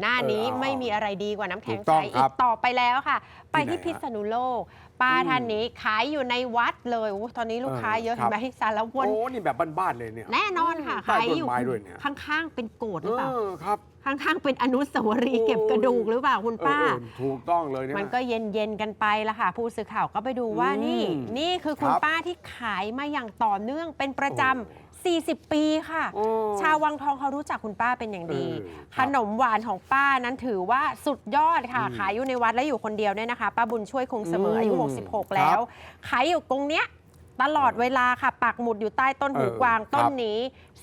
หน้านี้เออเอาไม่มีอะไรดีกว่าน้ำแข็งถูกต้ใสองคอีรักบต่อไปแล้วค่ะ ไปที่ที่พิไหนฮะษณุโลกป้าอืมท่านนี้ขายอยู่ในวัดเลยโอ้ตอนนี้ลูกค้าเออเยอะครัเห็นบไหมสารวนโอ้นี่แบบบ้านๆเลยเนี่ยแน่นอนค่ะใต้ขายต้นอยู่ไม้ด้วยเนี่ยข้างๆเป็นโกดหรือเปล่าเออครับข้างๆเป็นอนุสาวรีย์เก็บกระดูกหรือเปล่าคุณป้าเออเออถูกต้องเลยเนี่ยมันก็เย็นๆกันไปละค่ะ ผู้สื่อข่าวก็ไปดูว่าอืมนี่ นี่คือคุณครับป้าที่ขายมาอย่างต่อเนื่องเป็นประจโอ้ำ 40 ปีค่ะ โอ้ชาววังทองเขารู้จักคุณป้าเป็นอย่างดี เออคขรับนมหวานของป้านั้นถือว่าสุดยอดค่ะ อืมขายอยู่ในวัดและอยู่คนเดียวเนี่ยนะคะ ป้าบุญช่วยคงเสมอมอายุครับ66 แล้ว ขายอยู่ตรงเนี้ยตลอดเวลาค่ะ ปักหมุดอยู่ใต้ต้นหูเออกวางครับต้นนี้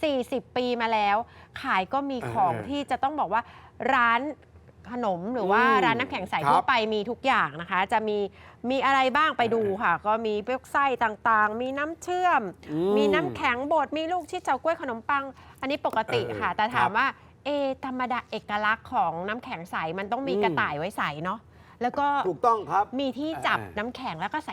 40 ปีมาแล้ว ขายก็มีของเออ ที่จะต้องบอกว่าร้าน ขนมหรือว่าอืมร้านน้ำแข็งใสครับทั่วไปมีทุกอย่างนะคะ จะมีมีอะไรบ้างไปดูค่ะ ก็มีเปลือกไส้ต่างๆ มีน้ำเชื่อม อืมีน้ำแข็งบดมีลูกชิดเฉาก้วยขนมปัง อันนี้ปกติเออค่ะแต่ถามครับว่าเอะธรรมดาเอกลักษณ์ของน้ำแข็งใสมันต้องมีอืม กระต่ายไว้ใสเนาะ แล้วก็ถูกต้องครับ มีที่จับเออน้ำแข็งแล้วก็ใส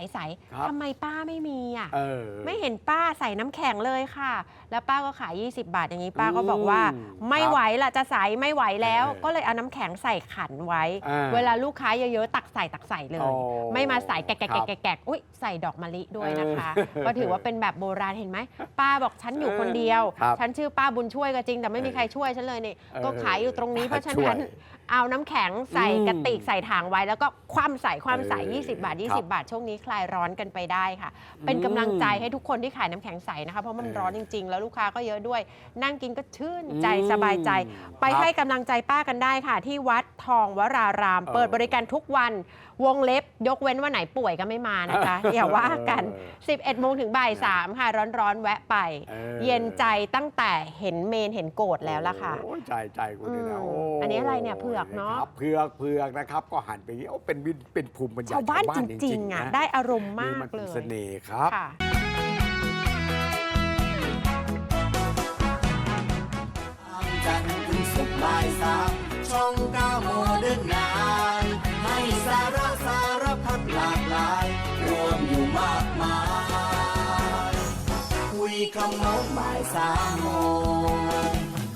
ครับ ๆทำไมป้าไม่มีอะ เออ ไม่เห็นป้าใส่น้ำแข็งเลยค่ะ แล้วป้าก็ขาย 20 บาทอย่างนี้ป้าก็บอกว่า อืมไม่ครับไหวละจะใสไม่ไหวแล้ว เออก็เลยเอาน้ำแข็งใส่ขันไว้ อ่าเวลาลูกค้าเยอะๆ ตักใส่ตักใส่เลยโอ้ไม่มาใส่แกะแกะครับแกะแกะอุ้ยใส่ดอกมะลิด้วยนะคะ เออก็ถือว่าเป็นแบบโบราณเห็นไหมป้าบอกฉันอยู่คนเดียว ครับฉันชื่อป้าบุญช่วยก็จริง แต่ไม่มีเออใครช่วยฉันเลยนี่เออก็ขายอยู่ตรงนี้เพราะฉะช่วยนั้นเอาน้ำแข็งใส่อืม กระติกใส่ถังไว้แล้วก็คว่ำใส่คว่ำใส่เออ20 บาทครับ20 บาท ช่วงนี้คลายร้อนกันไปได้ค่ะ เป็นกำลังใจให้ทุกคนที่ขายน้ำแข็งใสนะคะ เพราะมันเออร้อนจริง ๆ แล้วลูกค้าก็เยอะด้วย นั่งกินก็ชื่นใจอืมสบายใจ ไปครับให้กำลังใจป้ากันได้ค่ะ ที่วัดทองวราราม เออ เปิดบริการทุกวัน วงเล็บยกเว้นว่าไหนป่วยก็ไม่มานะคะ อย่าว่ากัน 11โมงถึงบ่าย3ค่ะร้อนๆแวะไปเออเย็นใจตั้งแต่เห็นเมนเห็นโกรธแล้วล่ะค่ะ โอ้ยใจใจคุณนี่นะอืมโอ้อันนี้อะไรเนี่ยเผือกเนอะ ครับเผือกเผือกนะครับ ก็หันไปอย่างนี้โอ้เป็นวิเป็นภูมิปัญญาชาวบ้านจริงๆอะได้อารมณ์นี่มากมันเลเป็นยเสน่ห์ครับค่ะจันทร์ถึงศุกร์บ่ายสามช่องเก้าโมเดิร์นไนให้สาระสารพัดหลากหลายรวมอยู่มากมายคุยคำโน้นบ่ายสามโมง